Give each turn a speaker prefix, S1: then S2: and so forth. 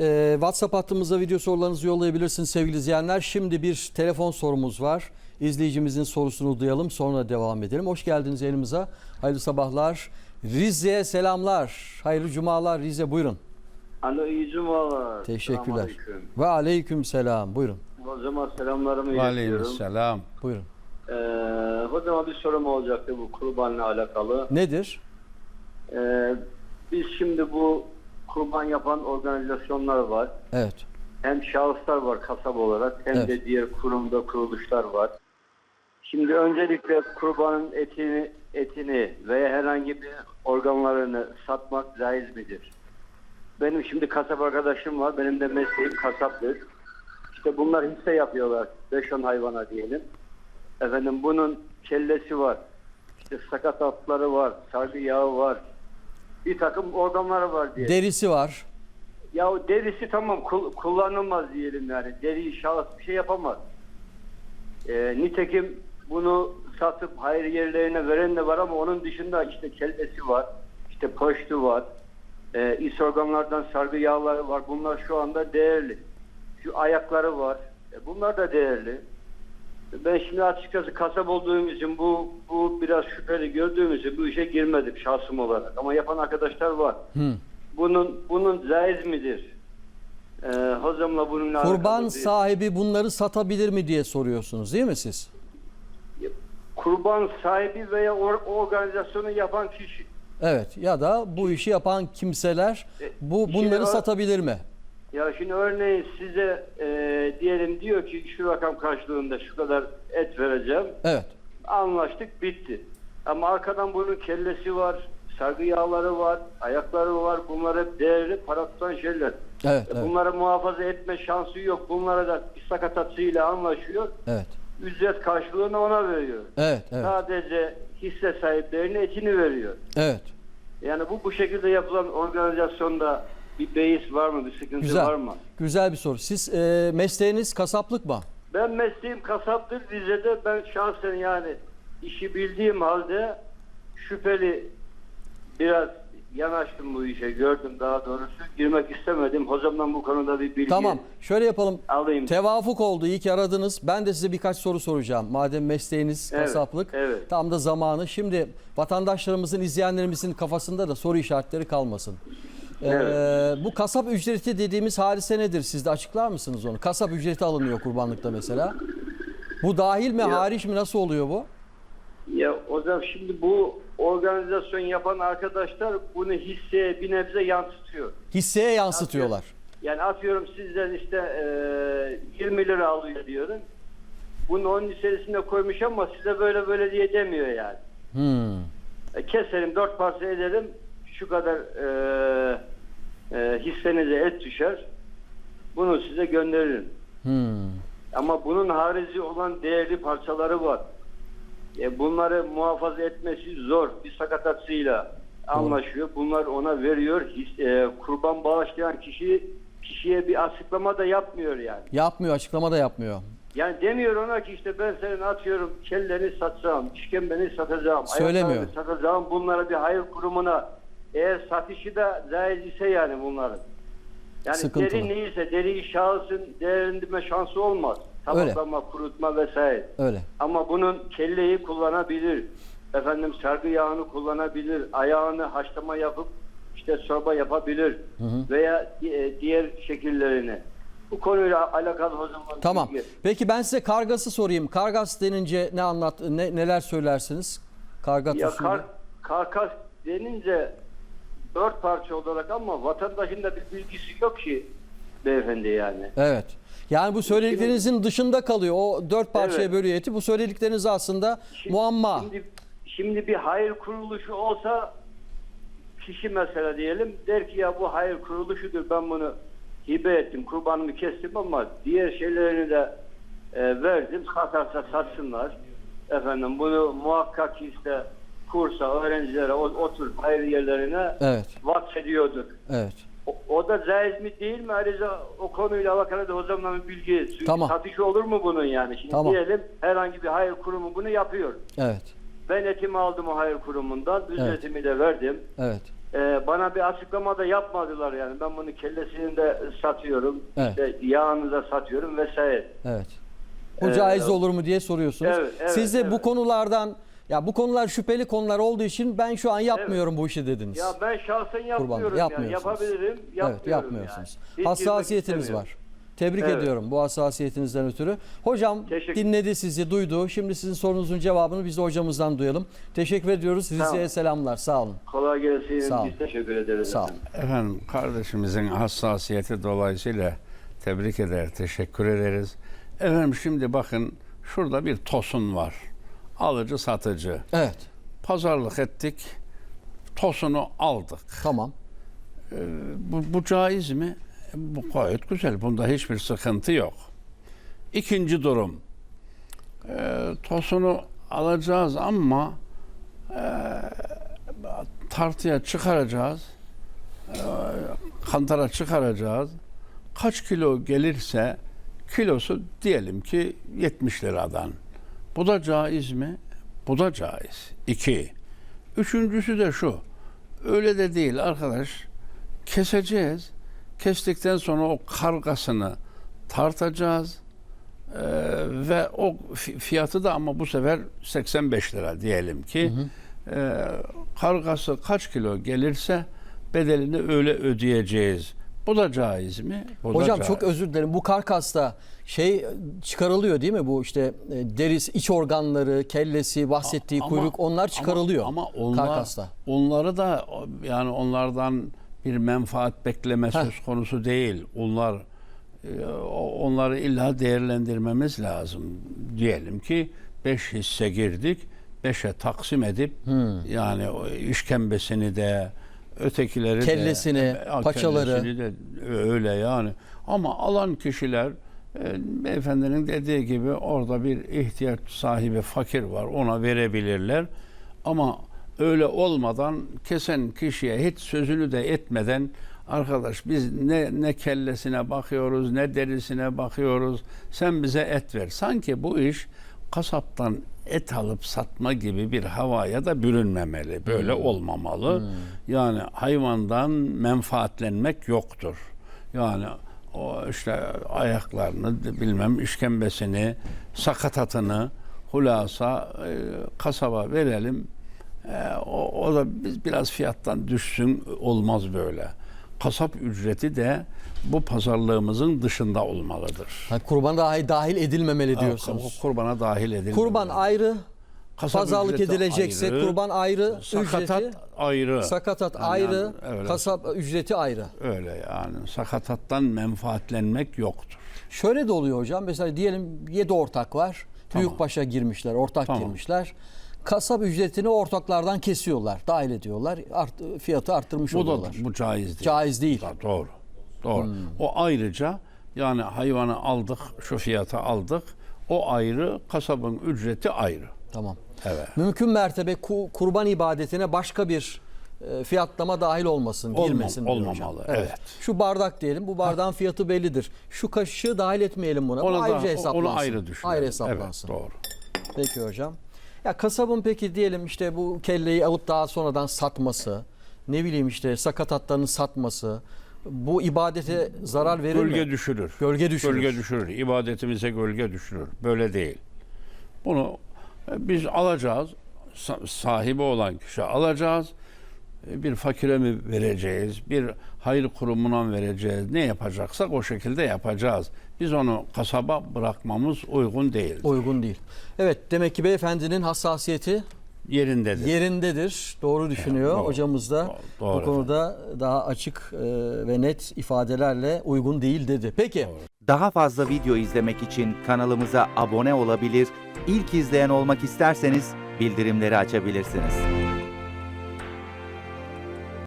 S1: Ee, WhatsApp hattımıza video sorularınızı yollayabilirsiniz sevgili izleyenler. Şimdi bir telefon sorumuz var. İzleyicimizin sorusunu duyalım sonra devam edelim. Hoş geldiniz yayınımıza. Hayırlı sabahlar. Rize'ye selamlar. Hayırlı cumalar Rize buyurun.
S2: Alo iyi cumalar.
S1: Teşekkürler. Ve aleyküm selam. Buyurun.
S2: O zaman selamlarımı iletiyorum.
S3: Aleykümselam.
S1: Buyurun.
S2: Ee, hocama bir sorum olacaktı bu kurbanla alakalı.
S1: Nedir?
S2: Ee, biz şimdi bu kurban yapan organizasyonlar var.
S1: Evet.
S2: Hem şahıslar var kasap olarak hem
S1: Evet.
S2: de diğer kurumda kuruluşlar var. Şimdi öncelikle kurbanın etini etini veya herhangi bir organlarını satmak caiz midir? Benim şimdi kasap arkadaşım var. Benim de mesleğim kasaptır. İşte bunlar hisse yapıyorlar. 5-10 hayvana diyelim. Efendim bunun kellesi var. İşte sakat atları var. Sargı yağı var. Bir takım organları var diye.
S1: Derisi var.
S2: Ya derisi tamam kul- kullanılmaz diyelim yani. Deriyi şahıs bir şey yapamaz. Ee, nitekim bunu satıp hayır yerlerine veren de var ama onun dışında işte kellesi var. işte poştu var. E, is organlardan sargı yağları var. Bunlar şu anda değerli. Şu ayakları var. E, bunlar da değerli. Ben şimdi açıkçası kasap olduğum için bu bu biraz şüpheli gördüğüm için bu işe girmedim şahsım olarak. Ama yapan arkadaşlar var.
S1: Hı.
S2: Bunun bunun caiz midir? Ee, hocamla bununla
S1: Kurban
S2: alakalı bir-
S1: sahibi bunları satabilir mi diye soruyorsunuz değil mi siz?
S2: kurban sahibi veya or- organizasyonu yapan kişi.
S1: Evet ya da bu işi yapan kimseler
S2: E,
S1: bu bunları satabilir mi?
S2: Ya şimdi örneğin size e, diyelim diyor ki şu rakam karşılığında şu kadar et vereceğim.
S1: Evet.
S2: Anlaştık bitti. Ama arkadan bunun kellesi var, sargı yağları var, ayakları var. Bunlar hep değerli para tutan şeyler.
S1: Evet,
S2: E,
S1: evet.
S2: Bunları muhafaza etme şansı yok. Bunlara da bir sakatatsıyla anlaşıyor.
S1: Evet.
S2: Ücret karşılığını ona veriyor.
S1: Evet, evet.
S2: Sadece hisse sahiplerine etini veriyor.
S1: Evet.
S2: Yani bu bu şekilde yapılan organizasyonda bir beis var mı, bir sıkıntı
S1: Güzel.
S2: var mı?
S1: Güzel bir soru. Siz e, mesleğiniz kasaplık mı?
S2: Ben mesleğim kasaptır Rize'de. Ben şahsen yani işi bildiğim halde şüpheli biraz yanaştım bu işe. Gördüm daha doğrusu. Girmek istemedim. Hocamdan bu konuda bir bilgi
S1: Tamam. Şöyle yapalım.
S2: alayım.
S1: Tevafuk oldu. İyi ki aradınız. Ben de size birkaç soru soracağım. Madem mesleğiniz
S2: Evet,
S1: kasaplık.
S2: evet.
S1: Tam da zamanı. Şimdi vatandaşlarımızın, izleyenlerimizin kafasında da soru işaretleri kalmasın. Ee,
S2: Evet.
S1: bu kasap ücreti dediğimiz hadise nedir? Siz de açıklar mısınız onu? Kasap ücreti alınıyor kurbanlıkta mesela. Bu dahil mi,
S2: Ya-
S1: hariç mi? Nasıl oluyor bu?
S2: Ya hocam şimdi bu organizasyon yapan arkadaşlar bunu hisseye bir nebze yansıtıyor.
S1: Hisseye yansıtıyorlar.
S2: Yani atıyorum sizden işte e, 20 lira alıyor diyorum. Bunu onun içerisine koymuş ama size böyle böyle diye demiyor yani.
S1: Hmm.
S2: E, keserim dört parça ederim şu kadar e, e, hissenize et düşer. Bunu size gönderirim.
S1: Hmm.
S2: Ama bunun harici olan değerli parçaları var. E, bunları muhafaza etmesi zor. Bir sakatatsıyla anlaşıyor. Bunlar ona veriyor. His- e, kurban bağışlayan kişi kişiye bir açıklama da yapmıyor yani.
S1: Yapmıyor, açıklama da yapmıyor.
S2: Yani demiyor ona ki işte ben senin atıyorum kelleni satacağım, işkembeni satacağım,
S1: Söylemiyor.
S2: ayaklarını satacağım. Bunları bir hayır kurumuna eğer satışı da caiz ise yani bunların. Yani
S1: Sıkıntılı.
S2: deri neyse deriyi şahısın değerlendirme şansı olmaz.
S1: Öyle.
S2: Tabaklama, kurutma vesaire.
S1: Öyle.
S2: Ama bunun kelleyi kullanabilir. Efendim sargı yağını kullanabilir. Ayağını haşlama yapıp işte çorba yapabilir. Veya di- e, diğer şekillerini. Bu konuyla alakalı zaman
S1: Tamam.
S2: bilgi-
S1: Peki ben size kargası sorayım. Kargas denince ne anlat ne, neler söylersiniz? Kargat
S2: Ya
S1: usulü.
S2: kar, karkas denince dört parça olarak ama vatandaşın da bir bilgisi yok ki beyefendi yani.
S1: Evet. Yani bu söylediklerinizin dışında kalıyor. O dört parçaya
S2: Evet.
S1: bölüyor eti. Bu söyledikleriniz aslında
S2: Şimdi-
S1: muamma.
S2: Şimdi, şimdi bir hayır kuruluşu olsa kişi mesela diyelim der ki ya bu hayır kuruluşudur ben bunu hibe ettim kurbanımı kestim ama diğer şeylerini de e, verdim satarsa satsınlar. Efendim bunu muhakkak işte kursa öğrencilere o- otur hayır yerlerine
S1: Evet.
S2: vaksediyordur.
S1: Evet.
S2: O, o da caiz mi değil mi? Ayrıca o konuyla alakalı da hocamla bir bilgi.
S1: Tamam.
S2: Satış olur mu bunun yani? Şimdi
S1: Tamam.
S2: diyelim herhangi bir hayır kurumu bunu yapıyor.
S1: Evet.
S2: Ben etimi aldım o hayır kurumundan. Ücretimi de verdim.
S1: Evet.
S2: Ee, bana bir açıklama da yapmadılar yani. Ben bunu kellesini de satıyorum.
S1: Evet.
S2: işte yağını da satıyorum vesaire.
S1: Evet. Bu
S2: Ee,
S1: caiz olur mu diye soruyorsunuz.
S2: Evet, evet,
S1: Siz de bu
S2: evet.
S1: konulardan ya bu konular şüpheli konular olduğu için ben şu an yapmıyorum bu işi dediniz.
S2: Ya ben şahsen yapmıyorum yani.
S1: yapmıyorsunuz.
S2: Yapabilirim. Yapmıyorum
S1: evet, yapmıyorsunuz.
S2: Yani. Hiç
S1: Hassasiyetiniz var. Tebrik
S2: Evet.
S1: ediyorum bu hassasiyetinizden ötürü. Hocam
S2: Teşekkür-
S1: dinledi sizi, duydu. Şimdi sizin sorunuzun cevabını biz de hocamızdan duyalım. Teşekkür ediyoruz. Rize'ye
S2: Tamam.
S1: selamlar. Sağ olun.
S2: Kolay gelsin.
S1: Sağ ol.
S2: Biz teşekkür ederiz.
S1: Sağ ol.
S2: efendim.
S3: Efendim kardeşimizin hassasiyeti dolayısıyla tebrik eder, teşekkür ederiz. Efendim şimdi bakın şurada bir tosun var. Alıcı satıcı.
S1: Evet.
S3: Pazarlık ettik. Tosunu aldık.
S1: Tamam.
S3: Bu, bu caiz mi? Bu gayet güzel. Bunda hiçbir sıkıntı yok. İkinci durum. Ee, tosunu alacağız ama e, tartıya çıkaracağız. E, kantara çıkaracağız. Kaç kilo gelirse kilosu diyelim ki 70 liradan. Bu da caiz mi? Bu da caiz. İki. Üçüncüsü de şu. Öyle de değil arkadaş. Keseceğiz. Kestikten sonra o kargasını tartacağız. Ee, ve o fi- fiyatı da ama bu sefer 85 lira diyelim ki. Ee, kargası kaç kilo gelirse bedelini öyle ödeyeceğiz. Bu da caiz mi? Da
S1: Hocam
S3: caiz.
S1: çok özür dilerim. Bu karkasta şey çıkarılıyor değil mi? Bu işte e, derisi, iç organları, kellesi, bahsettiği
S3: Ama-
S1: kuyruk onlar çıkarılıyor.
S3: Ama, ama onlar,
S1: karkasta.
S3: onları da yani onlardan bir menfaat bekleme
S1: Heh.
S3: söz konusu değil. Onlar e, o- onları illa değerlendirmemiz lazım. Diyelim ki 5 hisse girdik. 5'e taksim edip
S1: Hmm.
S3: yani o işkembesini de ötekileri
S1: Kellesini,
S3: de
S1: paçaları.
S3: kellesini de öyle yani. Ama alan kişiler e, beyefendinin dediği gibi orada bir ihtiyaç sahibi fakir var ona verebilirler. Ama öyle olmadan kesen kişiye hiç sözünü de etmeden arkadaş biz ne ne kellesine bakıyoruz ne derisine bakıyoruz sen bize et ver. Sanki bu iş kasaptan et alıp satma gibi bir havaya da bürünmemeli. Böyle olmamalı. Yani hayvandan menfaatlenmek yoktur. Yani o işte ayaklarını bilmem işkembesini, sakatatını hulasa e, kasaba verelim. E, o, o da biz biraz fiyattan düşsün olmaz böyle. Kasap ücreti de bu pazarlığımızın dışında olmalıdır.
S1: Ha, kurban dahi dahil edilmemeli diyorsunuz.
S3: Kurbana dahil edilmeli.
S1: Kurban ayrı,
S3: Kasap
S1: pazarlık edilecekse
S3: ayrı,
S1: kurban ayrı,
S3: sakatat
S1: ücreti
S3: ayrı.
S1: sakatat
S3: Yani
S1: ayrı,
S3: öyle.
S1: kasap ücreti ayrı.
S3: Öyle yani sakatattan menfaatlenmek yoktur.
S1: Şöyle de oluyor hocam. Mesela diyelim 7 ortak var.
S3: Tamam.
S1: Büyükbaşa girmişler, ortak
S3: Tamam.
S1: girmişler. Kasap ücretini ortaklardan kesiyorlar, dahil ediyorlar. Art, fiyatı arttırmış
S3: Bu da
S1: oluyorlar.
S3: bu caiz değil.
S1: Caiz değil.
S3: Da- Doğru. Doğru. O ayrıca yani hayvanı aldık, şu fiyata aldık. O ayrı, kasabın ücreti ayrı.
S1: Tamam.
S3: Evet.
S1: Mümkün mertebe ku- kurban ibadetine başka bir e, fiyatlama dahil olmasın,
S3: Olmam-
S1: girmesin diyor hocam.
S3: olmamalı, evet.
S1: Şu bardak diyelim, bu bardağın fiyatı bellidir. Şu kaşığı dahil etmeyelim buna.
S3: Onu
S1: bu
S3: da-
S1: ayrıca
S3: o-
S1: hesaplansın.
S3: Onu ayrı düşünelim.
S1: Ayrı hesaplansın.
S3: Evet, doğru.
S1: Peki hocam. Ya kasabın peki diyelim işte bu kelleyi alıp daha sonradan satması, ne bileyim işte sakatatlarını satması, bu ibadete zarar verir
S3: Gölge
S1: mi?
S3: düşürür.
S1: Gölge düşürür.
S3: Gölge düşürür. İbadetimize gölge düşürür. Böyle değil. Bunu biz alacağız. Sa- sahibi olan kişi alacağız. E, Bir fakire mi vereceğiz? Bir hayır kurumuna mı vereceğiz? Ne yapacaksak o şekilde yapacağız. Biz onu kasaba bırakmamız uygun değil.
S1: Uygun değil. Evet demek ki beyefendinin hassasiyeti
S3: Yerindedir.
S1: yerindedir. Doğru düşünüyor.
S3: doğru.
S1: Hocamız da
S3: Doğru, doğru
S1: bu konuda daha açık e, ve net ifadelerle uygun değil dedi. Peki.
S4: Daha fazla video izlemek için kanalımıza abone olabilir, ilk izleyen olmak isterseniz bildirimleri açabilirsiniz.